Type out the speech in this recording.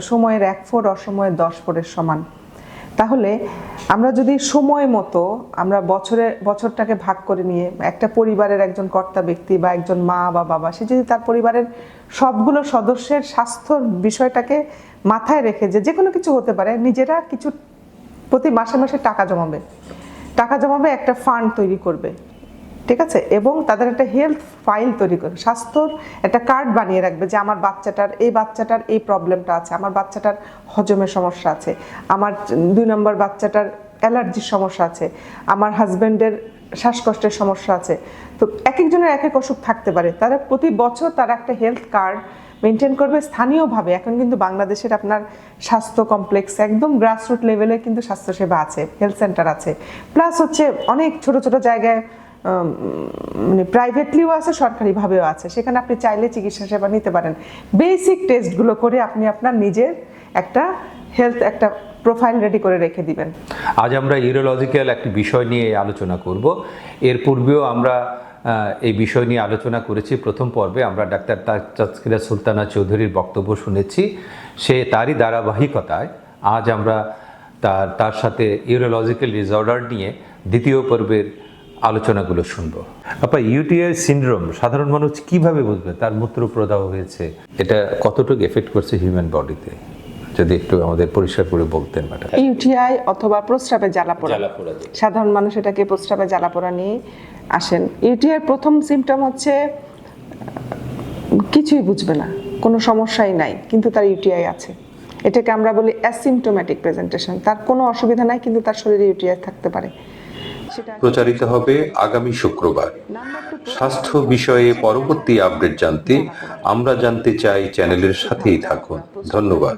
সময়ের এক ফোর অসময়ের দশ ফোরের সমান। তাহলে আমরা যদি সময় মতো আমরা বছরে, বছরটাকে ভাগ করে নিয়ে একটা পরিবারের একজন কর্তা ব্যক্তি বা একজন মা বা বাবা, সে যদি তার পরিবারের সবগুলো সদস্যের স্বাস্থ্যর বিষয়টাকে মাথায় রেখে যে যে কোনো কিছু হতে পারে, নিজেরা কিছু প্রতি মাসে মাসে টাকা জমাবে। টাকা জমাবে, একটা ফান্ড তৈরি করবে। ঠিক আছে? এবং তাদের একটা হেলথ ফাইল তৈরি করবে স্বাস্থ্যর একটা কার্ড বানিয়ে রাখবে যে আমার বাচ্চাটার, এই বাচ্চাটার এই প্রবলেমটা আছে, আমার বাচ্চাটার হজমের সমস্যা আছে, আমার দুই নম্বর বাচ্চাটার অ্যালার্জির সমস্যা আছে, আমার হাজব্যান্ডের শ্বাসকষ্টের সমস্যা আছে। তো এক একজনের এক এক অসুখ থাকতে পারে। তারা প্রতি বছর তারা একটা হেলথ কার্ড মেনটেন করবে স্থানীয়ভাবে। এখন কিন্তু বাংলাদেশের আপনার স্বাস্থ্য কমপ্লেক্স একদম গ্রাসরুট লেভেলে কিন্তু স্বাস্থ্যসেবা আছে হেলথ সেন্টার আছে। প্লাস হচ্ছে অনেক ছোট ছোট জায়গায় মানে প্রাইভেটলিও আছে, সরকারিভাবেও আছে। সেখানে আপনি চাইলে চিকিৎসা সেবা নিতে পারেন। বেসিক টেস্টগুলো করে আপনি আপনার নিজের একটা হেলথ একটা প্রোফাইল রেডি করে রেখে দিবেন। আজ আমরা ইউরোলজিক্যাল একটি বিষয় নিয়ে আলোচনা করব। এর পূর্বেও আমরা এই বিষয় নিয়ে আলোচনা করেছি। প্রথম পর্বে আমরা ডাক্তার তাজকিরা সুলতানা চৌধুরীর বক্তব্য শুনেছি। সে তারই ধারাবাহিকতায় আজ আমরা তার তার সাথে ইউরোলজিক্যাল ডিসঅর্ডার নিয়ে দ্বিতীয় পর্বের আলোচনাগুলো শুনব। আপা ইউটিআই সিনড্রোম সাধারণ মানুষ কীভাবে বুঝবে তার মূত্র প্রদাহ হয়েছে? এটা কতটুকু এফেক্ট করছে হিউম্যান বডিতে যদি একটু আমাদের পরিষ্কার করে বলতেন ম্যাডাম। ইউটিআই অথবা প্রস্রাবে জ্বালাপোড়া। জ্বালাপোড়া যে। সাধারণ মানুষ এটাকে প্রস্রাবে জ্বালাপোড়া নিয়ে আসেন। ইউটিআই প্রথম সিমটম হচ্ছে কিছুই বুঝবে না কোনো সমস্যাই নাই কিন্তু তার ইউটিআই আছে। এটাকে আমরা বলি অ্যাসিমটোম্যাটিক প্রেজেন্টেশন তার কোনো অসুবিধা নাই কিন্তু তার শরীরে ইউটিআই থাকতে পারে। প্রচারিত হবে আগামী শুক্রবার। স্বাস্থ্য বিষয়ে পরবর্তী আপডেট জানতে আমরা জানতে চাই চ্যানেলের সাথেই থাকুন। ধন্যবাদ।